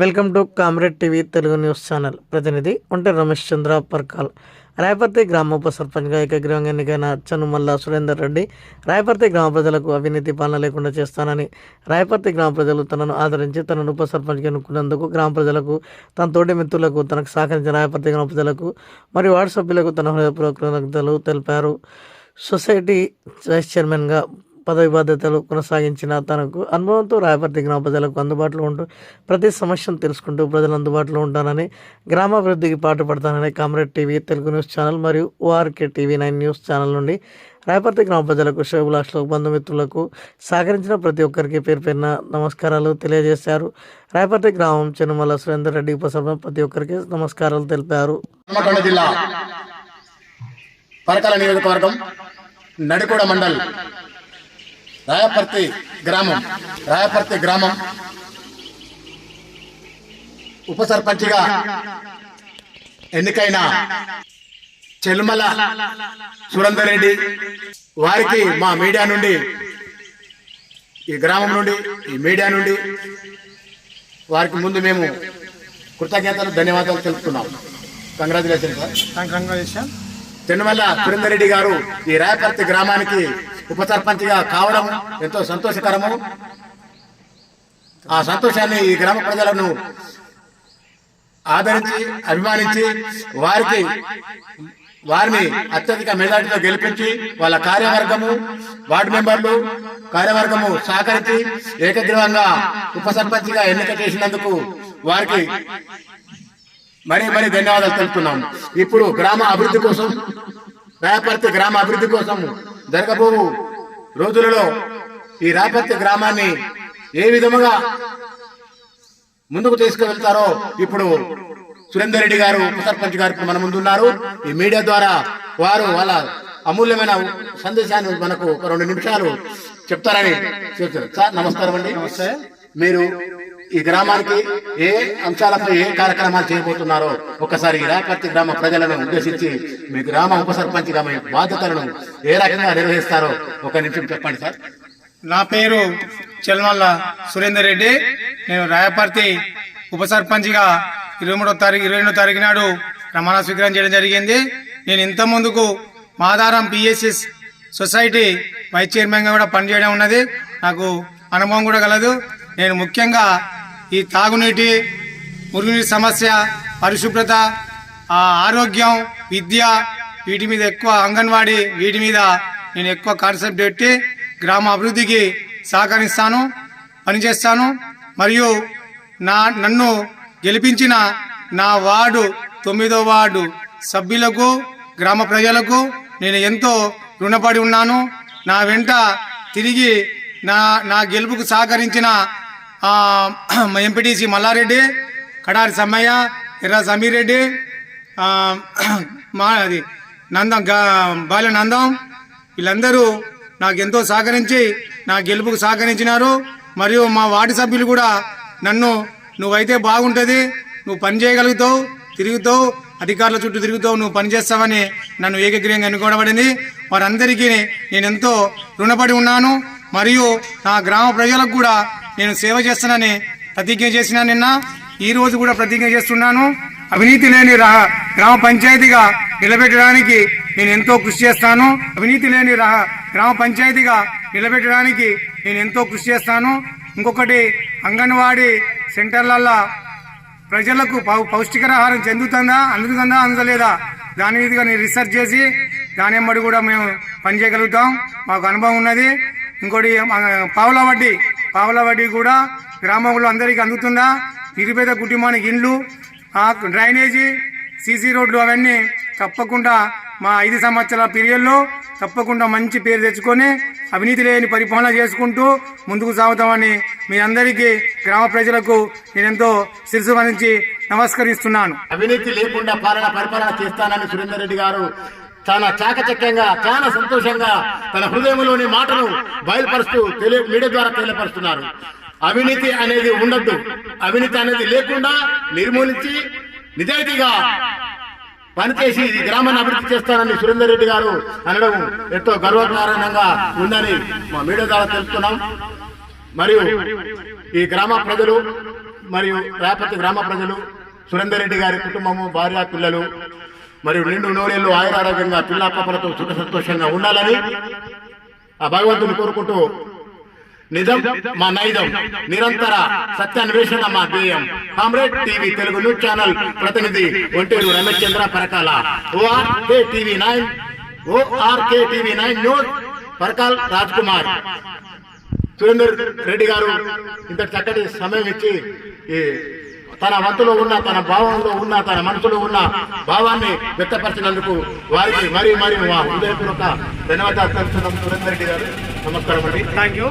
Welcome to comrade TV Telugu news channel. ప్రతినిధి ఒంటె రమేష్ చంద్ర పర్కాల్. రాయపర్తి గ్రామ ఉప సర్పంచ్గా ఏకగ్రీవంగా ఎన్నికైన చనుమల్ల సురేందర్ రెడ్డి రాయపర్తి గ్రామ ప్రజలకు అవినీతి పాలన లేకుండా చేస్తానని రాయపర్తి గ్రామ ప్రజలు తనను ఆదరించి తనను ఉప సర్పంచ్గా ఎన్నుకున్నందుకు గ్రామ ప్రజలకు తన తోటి మిత్రులకు తనకు సహకరించిన రాయపర్తి గ్రామ ప్రజలకు మరియు వార్డు సభ్యులకు తన హృదయపూర్వక కృతజ్ఞతలు తెలిపారు. సొసైటీ వైస్ చైర్మన్గా పదవి బాధ్యతలు కొనసాగించిన తనకు అనుభవంతో రాయపర్తి గ్రామ ప్రజలకు అందుబాటులో ఉంటూ ప్రతి సమస్యను తెలుసుకుంటూ ప్రజలు అందుబాటులో ఉంటానని గ్రామాభివృద్ధికి పాటుపడతానని comrade TV Telugu news channel మరియు ORK TV nine news channel నుండి రాయపర్తి గ్రామ ప్రజలకు శుభలాషులకు బంధుమిత్రులకు సహకరించిన ప్రతి ఒక్కరికి పేరు పేరున నమస్కారాలు తెలియజేశారు. రాయపర్తి గ్రామం చెనుమల సురేందర్ రెడ్డి ఉపసభ ప్రతి ఒక్కరికి నమస్కారాలు తెలిపారు. జిల్లా పరకాల నియోజకవర్గం మండల్ రాయపర్తి గ్రామం రాయపర్తి గ్రామం ఉప సర్పంచ్గా ఎన్నికైన చెల్మల సురేందర్ రెడ్డి వారికి మా మీడియా నుండి ఈ గ్రామం నుండి ఈ మీడియా నుండి వారికి ముందు మేము కృతజ్ఞతలు ధన్యవాదాలు తెలుపుతున్నాం. Congratulation sir congratulation Tirumala Surender Reddy గారు ఈ రాయపర్తి గ్రామానికి ఉప సర్పంచ్గా కావడం ఎంతో సంతోషకరము. ఆ సంతోషాన్ని ఈ గ్రామ ప్రజలను ఆదరించి అభిమానించి వారికి వారిని అత్యధిక మెజార్టీతో గెలిపించి వాళ్ళ కార్యవర్గము వార్డు మెంబర్లు కార్యవర్గము సహకరించి ఏకగ్రీవంగా ఉప సర్పంచ్గా ఎన్నిక చేసినందుకు వారికి మరీ మరీ ధన్యవాదాలు తెలుపుతున్నాం. ఇప్పుడు గ్రామ అభివృద్ధి కోసం రాయపర్తి గ్రామ అభివృద్ధి కోసం జరగబో రోజులలో ఈ రాయపర్తి గ్రామాన్ని ఏ విధముగా ముందుకు తీసుకువెళ్తారో ఇప్పుడు సురేందర్ రెడ్డి గారు ఉప సర్పంచ్ గారు ఇప్పుడు మన ముందు ఉన్నారు ఈ మీడియా ద్వారా వారు వాళ్ళ అమూల్యమైన సందేశాన్ని మనకు ఒక రెండు నిమిషాలు చెప్తారని చెప్తారు సార్ నమస్కారం అండి. మీరు ఈ గ్రామానికి ఏ అంశాలపై ఏ కార్యక్రమాలు చేయబోతున్నారో ఒకసారి ఈ రాయపర్తి గ్రామ ప్రజలను ఉద్దేశించి మీ గ్రామ ఉప సర్పంచ్ మీ బాధ్యతలను ఏ రకంగా నిర్వహిస్తారో ఒక నిమిషం చెప్పండి సార్. నా పేరు చెల్మల్ల సురేందర్ రెడ్డి. నేను రాయపర్తి ఉప సర్పంచ్గా ఇరవై మూడో తారీఖు ఇరవై రెండో తారీఖు నాడు ప్రమాణ స్వీకారం చేయడం జరిగింది. నేను ఇంత ముందుకు మాదారం పిఎస్ఎస్ సొసైటీ వైస్ చైర్మన్గా కూడా పనిచేయడం ఉన్నది. నాకు అనుభవం కూడా కలదు నేను ముఖ్యంగా ఈ తాగునీటి మురుగునీటి సమస్య పరిశుభ్రత ఆరోగ్యం విద్య వీటి మీద ఎక్కువ అంగన్వాడీ వీటి మీద నేను ఎక్కువ కాన్సెప్ట్ పెట్టి గ్రామ అభివృద్ధికి సహకరిస్తాను పనిచేస్తాను. మరియు నా నన్ను గెలిపించిన నా వార్డు తొమ్మిదో వార్డు సభ్యులకు గ్రామ ప్రజలకు నేను ఎంతో రుణపడి ఉన్నాను. నా వెంట తిరిగి నా నా గెలుపుకు సహకరించిన ఎంపీటీసీ మల్లారెడ్డి కడారి సమ్మయ్య ఎర్ర సమీర్ రెడ్డి మా అది నందం బాల్య నందం వీళ్ళందరూ నాకు ఎంతో సహకరించి నా గెలుపుకు సహకరించినారు. మరియు మా వార్డు సభ్యులు కూడా నన్ను నువ్వైతే బాగుంటుంది నువ్వు పని చేయగలుగుతావు తిరుగుతావు అధికారుల చుట్టూ తిరుగుతావు నువ్వు పనిచేస్తావని నన్ను ఏకగ్రీయంగా ఎన్నుకోవడబడింది వారందరికీ నేను ఎంతో రుణపడి ఉన్నాను. మరియు నా గ్రామ ప్రజలకు కూడా నేను సేవ చేస్తానని ప్రతిజ్ఞ చేసిన నిన్న ఈ రోజు కూడా ప్రతిజ్ఞ చేస్తున్నాను. అవినీతి లేని గ్రామ పంచాయతీగా నిలబెట్టడానికి నేను ఎంతో కృషి చేస్తాను. అవినీతి లేని గ్రామ పంచాయతీగా నిలబెట్టడానికి నేను ఎంతో కృషి చేస్తాను. ఇంకొకటి అంగన్వాడీ సెంటర్లల్లో ప్రజలకు పౌ- పౌష్టికాహారం చెందుతుందా అందుతుందా అందలేదా దాని మీదుగా నేను రీసెర్చ్ చేసి దాని కూడా మేము పనిచేయగలుగుతాం. మాకు అనుభవం ఉన్నది. ఇంకోటి ఆ, పావుల వడ్డీ పావుల వడ్డీ కూడా గ్రామంలో అందరికీ అందుతుందా నిరుపేద కుటుంబానికి ఇండ్లు ఆ, డ్రైనేజీ సీసీ రోడ్లు అవన్నీ తప్పకుండా మా ఐదు సంవత్సరాల పీరియడ్లో తప్పకుండా మంచి పేరు తెచ్చుకొని అవినీతి లేని పరిపాలన చేసుకుంటూ ముందుకు సాగుతామని మీ అందరికీ గ్రామ ప్రజలకు నేనెంతో శిరసు నమస్కరిస్తున్నాను. అవినీతి లేకుండా పాలన పరిపాలన చేస్తానని సురేందర్ రెడ్డి గారు చాలా చాకచక్యంగా చాలా సంతోషంగా తన హృదయంలోని మాటను బయలుపరుస్తూ తెలియ మీడియా ద్వారా తెలియపరుస్తున్నారు. అవినీతి అనేది ఉండద్దు. అవినీతి అనేది లేకుండా నిర్మూలించి నిజాయితీగా పనిచేసి ఈ గ్రామాన్ని అభివృద్ధి చేస్తానని సురేందర్ రెడ్డి గారు అనడం ఎంతో గర్వకారణంగా ఉందని మా మీడియా ద్వారా తెలుపుతున్నాం. మరియు ఈ గ్రామ ప్రజలు మరియు రాపతి గ్రామ ప్రజలు సురేందర్ రెడ్డి గారి కుటుంబము భార్య పిల్లలు మరియు నిండు నూనెలు ఆయురారోగ్యంగా పిల్ల పాపలతో సుఖ సంతోషంగా ఉండాలని ఆ భగవంతుని కోరుకుంటూ నిజం మా నైజం నిరంతర సత్యాన్వేషణ మా ధ్యేయం. Comrade TV Telugu news channel ప్రతినిధి Onteru Ramesh Chandra Parakala ORK TV nine ORK TV nine news Parakal Raj Kumar Surender Reddy గారు ఇంత చక్కటి సమయం ఇచ్చి ఈ తన వంతులో ఉన్న తన భావంలో ఉన్న తన మనసులో ఉన్న భావాన్ని వ్యక్తపరిచినందుకు వారికి మరీ మరీ మా హృదయపూర్వక ధన్యవాదాలు తెలుస్తున్నాం సురేందర్ రెడ్డి గారు నమస్కారం అండి. Thank you